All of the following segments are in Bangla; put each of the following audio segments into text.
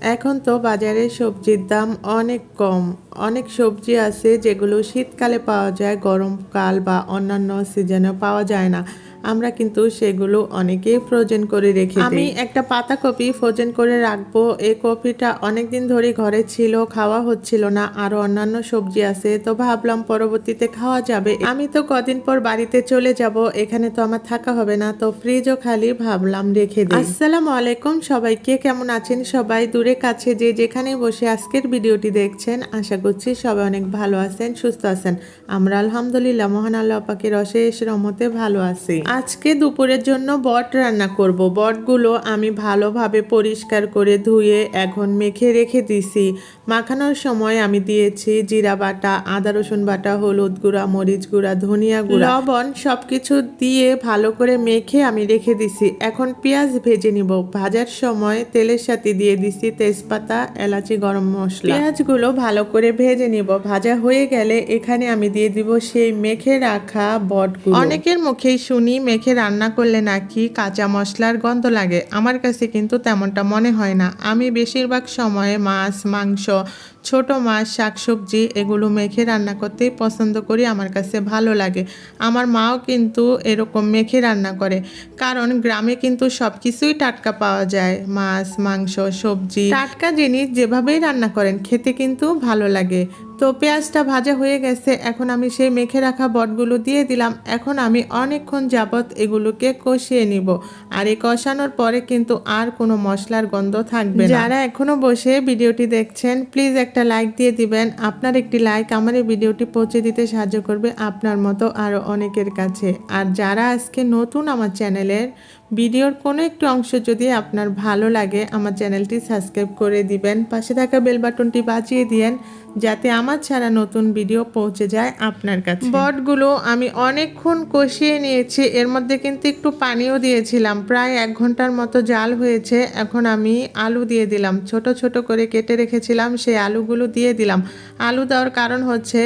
এখন তো বাজারে সবজির দাম অনেক কম। অনেক সবজি আছে যেগুলো শীতকালে পাওয়া যায়, গরমকাল বা অন্যান্য সিজনে পাওয়া যায় না। আমরা কিন্তু সেগুলো অনেকেই ফ্রোজেন করে রেখে আমি একটা পাতা কপি ফ্রোজেন করে রাখব। এই কপিটা অনেক দিন ধরে ঘরে ছিল খাওয়া হচ্ছিল না আরও অন্যান্য সবজি আছে তো ভাবলাম পরবর্তীতে খাওয়া যাবে। আমি তো কদিন পর বাড়িতে চলে যাব এখানে তো আমার থাকা হবে না তো ফ্রিজও খালি ভাবলাম রেখে দিই। আসসালামু আলাইকুম সবাইকে কেমন আছেন? সবাই দূরে কাছে যে যেখানে বসে আজকের ভিডিওটি দেখছেন আশা করছি সবাই অনেক ভালো আছেন সুস্থ আছেন। আমরা আলহামদুলিল্লাহ মহান আল্লাহ পাকের অশেষ রহমতে ভালো আছি। আজকে দুপুরের জন্য বট রান্না করব। বটগুলো আমি ভালোভাবে পরিষ্কার করে ধুয়ে এখন মেখে রেখে দিছি। মাখানোর সময় আমি দিয়েছি জিরা বাটা, আদা রসুন বাটা, হলুদ গুঁড়া, মরিচ গুঁড়া, ধনিয়া গুঁড়া। লবণ সবকিছু দিয়ে ভালো করে মেখে আমি রেখে দিছি। এখন পেঁয়াজ ভেজে নিব। ভাজার সময় তেলের সাথে দিয়ে দিছি তেজপাতা, এলাচি, গরম মশলা। পেঁয়াজগুলো ভালো করে ভেজে নিব। ভাজা হয়ে গেলে এখানে আমি দিয়ে দিব সেই মেখে রাখা বটগুলো। অনেকের মুখেই শুনি, মেখে রান্না করলে নাকি কাঁচা মশলার গন্ধ লাগে? আমার কাছে কিন্তু তেমনটা মনে হয় না। আমি বেশিরভাগ সময়ে মাছ, মাংস ছোট মাছ, শাকসবজি এগুলো মেখে রান্না করতেই পছন্দ করি। আমার কাছে ভালো লাগে। আমার মাও কিন্তু এরকম মেখে রান্না করে। কারণ গ্রামে কিন্তু সব কিছুই টাটকা পাওয়া যায়। মাছ, মাংস, সবজি। টাটকা জিনিস যেভাবেই রান্না করেন, খেতে কিন্তু ভালো লাগে। তো পেঁয়াজটা ভাজা হয়ে গেছে, এখন আমি সেই মেখে রাখা বটগুলো দিয়ে দিলাম। এখন আমি অনেকক্ষণ যাবত এগুলোকে কষিয়ে নিব। আর এই কষানোর পরে কিন্তু আর কোনো মশলার গন্ধ থাকবে যারা এখনও বসে ভিডিওটি দেখছেন, প্লিজ একটা লাইক দিয়ে দিবেন। আপনার একটি লাইক আমার এই ভিডিওটি পৌঁছে দিতে সাহায্য করবে আপনার মতো আরও অনেকের কাছে। আর যারা আজকে নতুন আমার চ্যানেলের, ভিডিওর কোনো একটু অংশ যদি আপনার ভালো লাগে, আমার চ্যানেলটি সাবস্ক্রাইব করে দিবেন। পাশে থাকা বেল বাটনটি বাজিয়ে দিয়েন, যাতে আমার ছাড়া নতুন ভিডিও পৌঁছে যায় আপনার কাছে। বটগুলো আমি অনেকক্ষণ কষিয়ে নিয়েছি, এর মধ্যে কিন্তু একটু পানিও দিয়েছিলাম। প্রায় এক ঘণ্টার মতো জাল হয়েছে, এখন আমি আলু দিয়ে দিলাম। ছোট ছোট করে কেটে রেখেছিলাম, সেই আলুগুলো দিয়ে দিলাম। আলু দেওয়ার কারণ হচ্ছে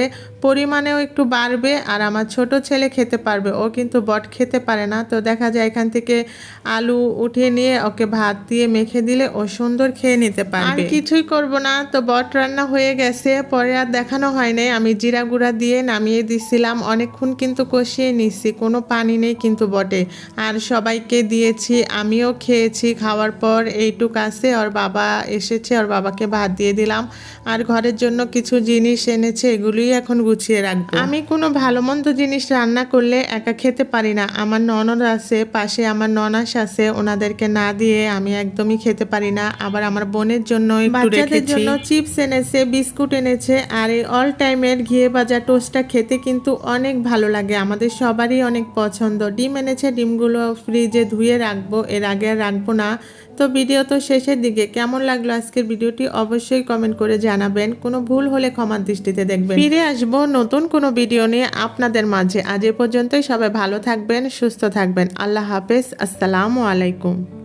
পরিমাণেও একটু বাড়বে আর আমার ছোট ছেলে খেতে পারবে, ও কিন্তু বট খেতে পারে না। তো দেখা যায় এখান থেকে আলু উঠিয়ে নিয়ে ওকে ভাত দিয়ে মেখে দিলে ও সুন্দর খেয়ে নিতে আর কিছুই করব না, তো বট রান্না হয়ে গেছে, পরে আর দেখানো হয় নাই। আমি জিরা গুঁড়া দিয়ে নামিয়ে দিছিলাম। অনেকক্ষণ কিন্তু কষিয়ে নিচ্ছি কোনো পানি নেই কিন্তু বটে। আর সবাইকে দিয়েছি। আমিও খেয়েছি। খাওয়ার পর এইটুক আছে। ওর বাবা এসেছে। ওর বাবাকে ভাত দিয়ে দিলাম। আর ঘরের জন্য কিছু জিনিস এনেছে। এগুলোই এখন গুছিয়ে রাখব। আমি কোনো ভালো মন্দ জিনিস রান্না করলে একা খেতে পারি না। আমার ননদ আছে পাশে আমার ননাস আছে। ওনাদেরকে না দিয়ে আমি একদমই খেতে পারি না। আবার আমার বোনের জন্য রেখেছি। জন্য চিপস এনেছে বিস্কুট এনেছে। আর এই অল টাইমের ঘিয়ে ভাজা টোস্টটা খেতে কিন্তু অনেক ভালো লাগে। আমাদের সবারই অনেক পছন্দ। ডিম এনেছে, ডিমগুলো ফ্রিজে ধুয়ে রাখব, এর আগে আর রাখব না। তো ভিডিও তো শেষের দিকে। কেমন লাগল আজকের ভিডিওটি অবশ্যই কমেন্ট করে জানাবেন। কোনো ভুল হলে ক্ষমার দৃষ্টিতে দেখবেন। ফিরে আসব নতুন কোনো ভিডিও নিয়ে আপনাদের মাঝে। আজ এ পর্যন্তই সবাই ভালো থাকবেন, সুস্থ থাকবেন। আল্লাহ হাফেজ। আসসালামু আলাইকুম।